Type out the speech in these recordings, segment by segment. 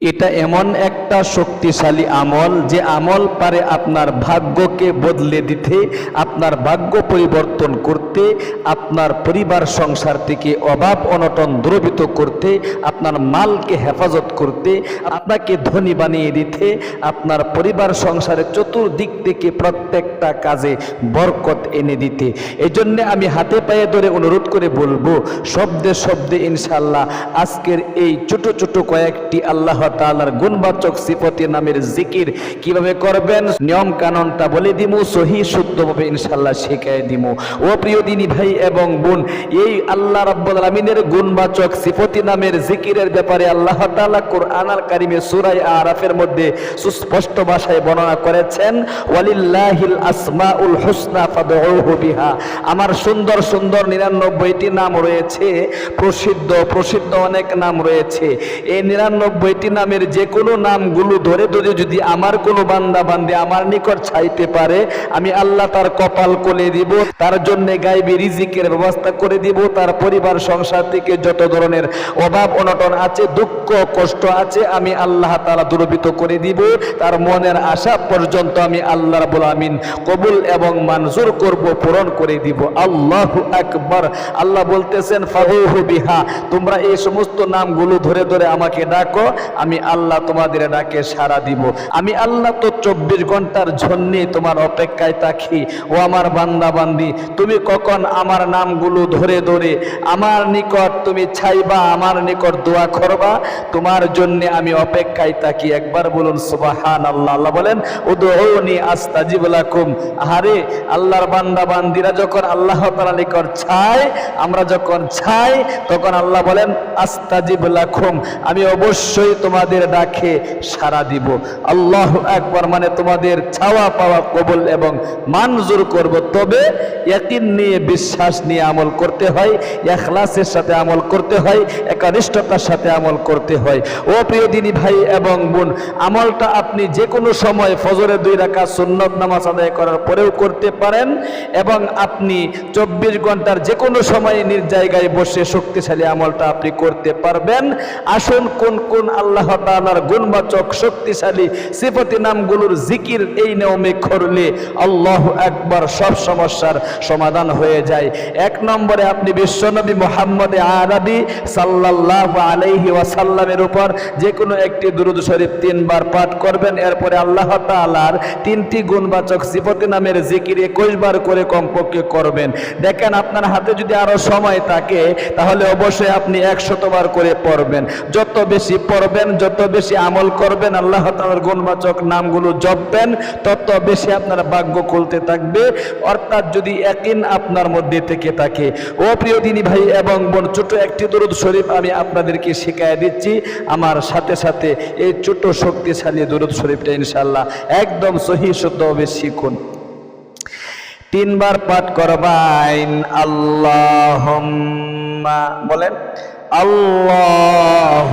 এটা এমন একটা শক্তিশালী আমল যে আমল পারে আপনার ভাগ্যকে বদলে দিতে, আপনার ভাগ্য পরিবর্তন করতে, আপনার পরিবার, সংসার থেকে অভাব, অনটন দ্রবিত করতে, আপনার মালকে হেফাজত করতে, আপনাকে ধনী বানিয়ে দিতে, আপনার পরিবার, সংসারের চতুর্দিক থেকে প্রত্যেকটা কাজে বরকত এনে দিতে। এই জন্যে আমি হাতে পায়ে ধরে অনুরোধ করে বলব, শব্দে শব্দে ইনশাল্লাহ আজকের এই ছোট ছোট কয়েকটি আল্লাহ তাআলার গুণবাচক সিফতি নামের জিকির কীভাবে করবেন? নিয়ম কানুনটা বলে দিমু, সহি শুদ্ধভাবে ইনশাল্লাহ শিখাই দিমু। ও প্রিয় দিনী ভাই এবং বোন, এই আল্লাহ রাব্বুল আলামিনের গুণবাচক সিফতি নামের জিকিরের ব্যাপারে আল্লাহ তাআলা কোরআন আল কারিমে সূরা আরাফের মধ্যে সুস্পষ্ট ভাষায় বর্ণনা করেছেন, ওয়ালিল্লাহিল আসমাউল হুসনা ফাদউহু বিহা। আমার সুন্দর সুন্দর নিরানব্বইটি নাম রয়েছে, প্রসিদ্ধ প্রসিদ্ধ অনেক নাম রয়েছে। এই নিরানব্বইটি নামের যে কোনো নামগুলো ধরে ধরে যদি আমার কোনো বান্দা বান্দে আমার নিকট চাইতে পারে, আমি আল্লাহ তার কপাল কোলে দিব, তার জন্য গাইবে, রিজিকের ব্যবস্থা করে দিব, তার পরিবার, সংসার থেকে যত ধরনের অভাব, অনটন আছে, দুঃখ, কষ্ট আছে, আমি আল্লাহ তারা দুরবিত করে দিব। তার মনের আশা পর্যন্ত আমি আল্লাহ রাবুল আমিন কবুল এবং মঞ্জুর করব, পূরণ করে দিব। আল্লাহ আকবার। আল্লাহ বলতেছেন, ফাহুহু বিহা। তোমরা এই সমস্ত নামগুলো ধরে ধরে আমাকে ডাকো, আমি আল্লাহ তোমাদের ডাকে সাড়া দিব। আমি আল্লাহ তো চব্বিশ ঘণ্টার জন্যে তোমার অপেক্ষায় থাকি। ও আমার বান্দা বান্দি তুমি কখন আমার নামগুলো ধরে ধরে আমার নিকট তুমি চাইবা আমার নিকট দোয়া করবা, তোমার জন্য আমি অপেক্ষায় থাকি। একবার বলুন সুবাহান আল্লাহ আল্লাহ বলেন ও উদৌনি আস্তাজিব লাকুম। আহারে, আল্লাহর বান্দা বান্দিরা যখন আল্লাহ তাআলা নিকট চায়, আমরা যখন চাই, তখন আল্লাহ বলেন, আস্তাজিব লাকুম। আমি অবশ্যই তোমাদের ডাকে সাড়া দিব। আল্লাহ একবার মানে তোমাদের চাওয়া পাওয়া কবুল এবং মঞ্জুর করব। তবে ইয়াকিন নিয়ে বিশ্বাস নিয়ে আমল করতে হয় এখলাসের সাথে আমল করতে হয়, একনিষ্ঠতার সাথে আমল করতে হয়। ও প্রিয় দিনী ভাই এবং বোন, আমলটা আপনি যে কোনো সময় ফজরে দুই রাখা সুন্নত নামাজ আদায় করার পরেও করতে পারেন এবং আপনি চব্বিশ ঘণ্টার যে কোনো সময় নিজ জায়গায় বসে শক্তিশালী আমলটা আপনি করতে পারবেন। আসুন কোন কোন আল্লাহ তাআলার গুণবাচক, শক্তিশালী সিফতি নামগুলোর জিকির এই নিয়মে করলে আল্লাহ একবার সব সমস্যার সমাধান হয়ে যায়। এক নম্বরে আপনি বিশ্বনবী মোহাম্মদ আরবি সাল্লাল্লাহু আলাইহি ওয়াসাল্লামের উপর যে কোনো একটি দুরুদ শরীফ তিনবার পাঠ করবেন। এরপরে আল্লাহ তাআলার তিনটি গুণবাচক সিফতি নামের জিকির একুশ বার করে কমপক্ষে করবেন। দেখেন আপনার হাতে যদি আরও সময় থাকে, তাহলে অবশ্যই আপনি একশতবার করে পড়বেন। যত বেশি পড়বেন যত বেশি আমল করবেন, আল্লাহ তাআলার গুণবাচক নামগুলো জপবেন, তত বেশি আপনার ভাগ্য খুলতে থাকবে। অর্থাৎ যদি একদিন আপনার মধ্যে থেকে থাকে, ও প্রিয় দিনী ভাই এবং বোন, ছোট একটি দরুদ শরীফ আমি আপনাদেরকে শিখাই দিচ্ছি। আমার সাথে সাথে এই ছোট শক্তিশালী দরুদ শরীফটা ইনশাল্লাহ একদম সহি শুদ্ধভাবে শিখুন। তিনবার পাঠ করবাইন আল্লাহ বলেন আল্লাহ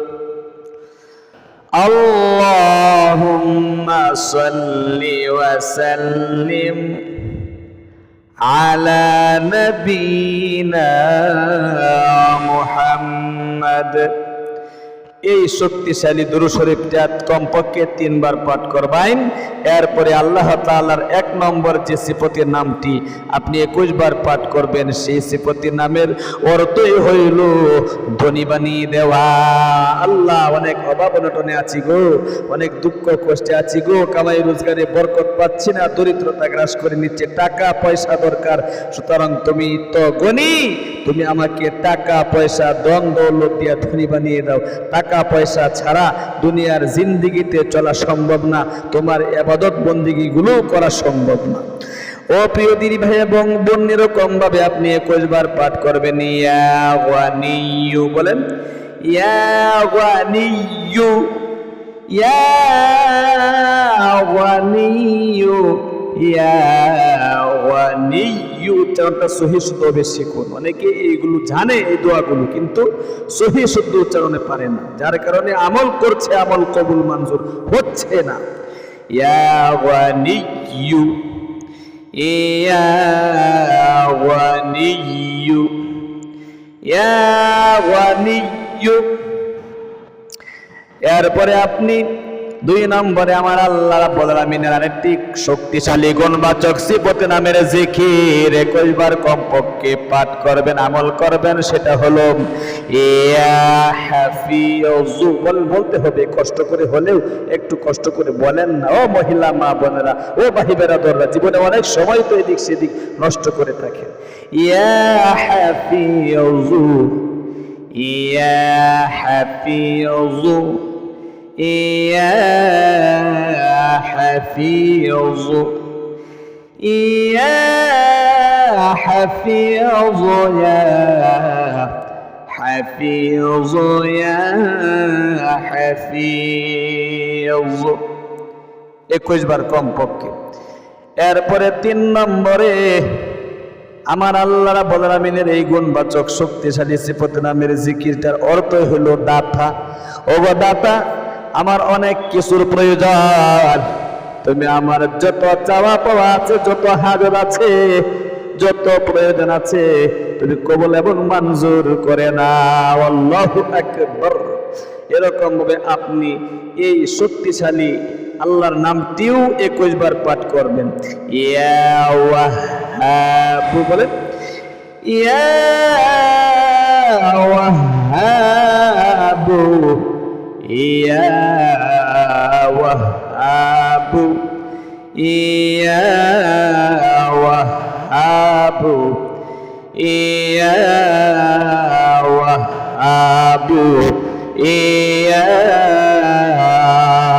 اللهم صل وسلم على نبينا محمد এই শক্তিশালী দুরু শরীফটা কমপক্ষে তিনবার পাঠ করবেন এরপরে আল্লাহ তাআলার এক নম্বর যে সিফতির নামটি আপনি একুশ বার পাঠ করবেন, সেই সিফতির নামের অর্থই হইল ধনী বানিয়ে দেওয়া। আল্লাহ অনেক অভাব অনটনে আছি গো, অনেক দুঃখ কষ্টে আছি গো, কামাই রোজগারে বরকত পাচ্ছি না, দরিদ্রতা গ্রাস করে নিচ্ছে, টাকা পয়সা দরকার। সুতরাং তুমি তো গনি, তুমি আমাকে টাকা পয়সা দ্বন্দ্ব দৌলত দিয়া ধনী বানিয়ে দাও। টাকা পয়সা ছাড়া দুনিয়ার জিন্দিগিতে চলা সম্ভব না। তোমার এবাদত বন্দিগিগুলো করা সম্ভব না। ও প্রিয় দিদি ভাই এবং বোন এরকম ভাবে আপনি একুশ বার পাঠ করবেন। ইয়া বলেন, ইয়া ইয়া উচ্চারণটা সহি শুদ্ধ অনেকে জানে, এই কিন্তু সহি শুদ্ধ উচ্চারণে পারে না। যার কারণে আমল করছে, আমল কবুল মঞ্জুর হচ্ছে না। এরপরে আপনি দুই নম্বরে আমার আল্লাহ রাব্বুল আলামিনের আরেকটি শক্তিশালী গুণবাচক সিফত নামের জিকির একুশ বার কমপক্ষে পাঠ করবেন, আমল করবেন, সেটা হলো বলতে হবে, কষ্ট করে হলেও একটু কষ্ট করে বলেন না। ও মহিলা, মা বোনেরা, ও ভাই বেরাদররা, জীবনে অনেক সময় তো এদিক সেদিক নষ্ট করে থাকে। ইয়া হাফিজু ইয়া হাফিজু يا حفيظ يا حفيظ يا حفيظ يا حفيظ একুশ বার কমপক্ষে এরপরে তিন নম্বরে আমার আল্লাহ রাব্বুল আলামিনের এই গুণবাচক শক্তিশালী সিফত নামের জিকিরটার অর্থ হলো দাতা ওগো দাতা আমার অনেক কিছুর প্রয়োজন। তুমি আমার যত চাওয়া পাওয়া আছে, যত হাজত আছে, যত প্রয়োজন আছে, তুমি কবল এবং মঞ্জুর করে না আল্লাহু এরকম ভাবে আপনি এই শক্তিশালী আল্লাহর নামটিও একুশ বার পাঠ করবেন। ইয়া বলেন, ইয়া ওয়াহাবু ইয়া ওয়াহাবু ইয়া ওয়াহাবু ইয়া ওয়াহাবু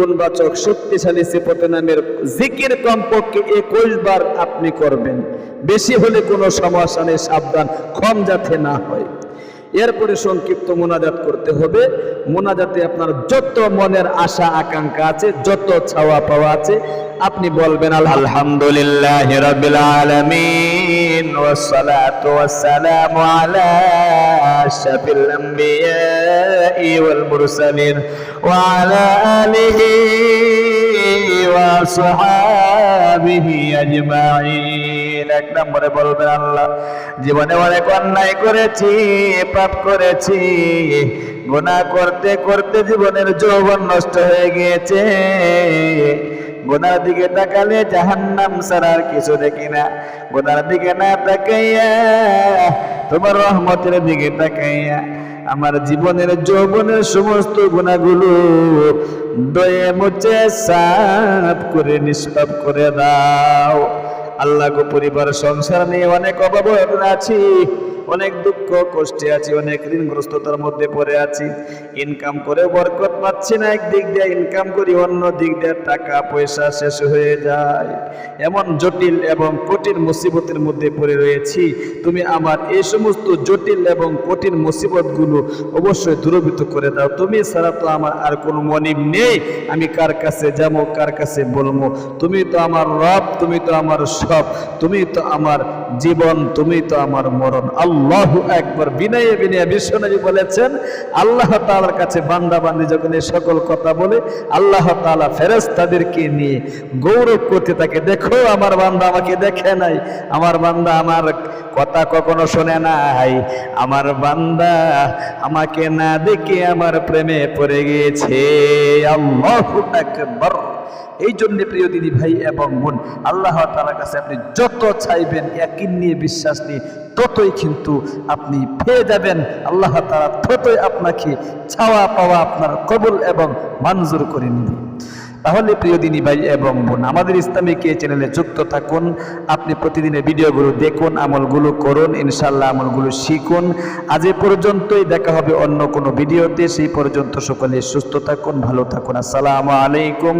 গুণবাচক, শক্তিশালী সিপতে নামের জিকির কমপক্ষে একুশ বার আপনি করবেন। বেশি হলে কোনো সমস্যা নেই, সাবধান কম যাতে না হয়। এরপরে সংক্ষিপ্ত মোনাজাত করতে হবে। মোনাজাতে আপনার যত মনের আশা, আকাঙ্ক্ষা আছে, যত ছাওয়া পাওয়া আছে, আপনি বলবেন, আলহামদুলিল্লাহ রাব্বিল এক নম্বরে বলবেন আল্লাহ, জীবনে অনেক অন্যায় করেছি, পাপ করেছি গোনা করতে করতে জীবনের যৌবন নষ্ট হয়ে গিয়েছে। গোনার দিকে তাকালে জাহান্নাম সারার কিছু দেখি না। গোনার দিকে না তাকাইয়া তোমার রহমতের দিকে তাকাইয়া আমার জীবনের যৌবনের সমস্ত গুণাগুলো দয়ে মুছে সাফ করে, নিষ্পাপ করে দাও। আল্লাহ গো পরিবার, সংসার নিয়ে অনেক অভাব আছি। অনেক দুঃখ, কষ্টে আছি, অনেক ঋণগ্রস্ততার মধ্যে পড়ে আছি। ইনকাম করে বরকত পাচ্ছি না একদিক দিয়ে ইনকাম করি, অন্য দিক দিয়ে টাকা, পয়সা শেষ হয়ে যায়। এমন জটিল এবং কঠিন মুসিবতের মধ্যে পড়ে রয়েছি। তুমি আমার এই সমস্ত জটিল এবং কঠিন মুসিবতগুলো অবশ্যই দূরভূত করে দাও। তুমি ছাড়া তো আমার আর কোনো মনিব নেই। আমি কার কাছে যাব, কার কাছে বলব? তুমি তো আমার রব, তুমি তো আমার সব। তুমি তো আমার জীবন, তুমি তো আমার মরণ। আল্লাহ একবার বিনয়ে বিনয়ে বিশ্বনবী বলেছেন, আল্লাহ তাআলার কাছে বান্দা বান্দি যখন এই সকল কথা বলে, আল্লাহ তাআলা ফেরেশতাদেরকে নিয়ে গৌরব করতে থাকে, দেখো, আমার বান্দা আমাকে দেখে নাই, আমার বান্দা আমার কথা কখনো শোনে নাই, আমার বান্দা আমাকে না দেখে আমার প্রেমে পড়ে গিয়েছে। আল্লাহু আকবার। এই জন্য প্রিয় দিদি ভাই এবং বোন, আল্লাহ তালার কাছে আপনি যত চাইবেন, একই নিয়ে বিশ্বাস নিয়ে ততই কিন্তু আপনি পেয়ে যাবেন। আল্লাহ তালা ততই আপনাকে ছাওয়া পাওয়া আপনার কবুল এবং মঞ্জুর করে নেবে। তাহলে প্রিয় দিনী ভাই এবং বোন, আমাদের ইসলামিক এই চ্যানেলে যুক্ত থাকুন। আপনি প্রতিদিনের ভিডিওগুলো দেখুন, আমলগুলো করুন ইনশাল্লাহ আমলগুলো শিখুন। আজ এ পর্যন্তই, দেখা হবে অন্য কোনো ভিডিওতে। সেই পর্যন্ত সকলে সুস্থ থাকুন, ভালো থাকুন। আসসালামু আলাইকুম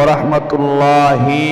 ওরহমতুল্লাহি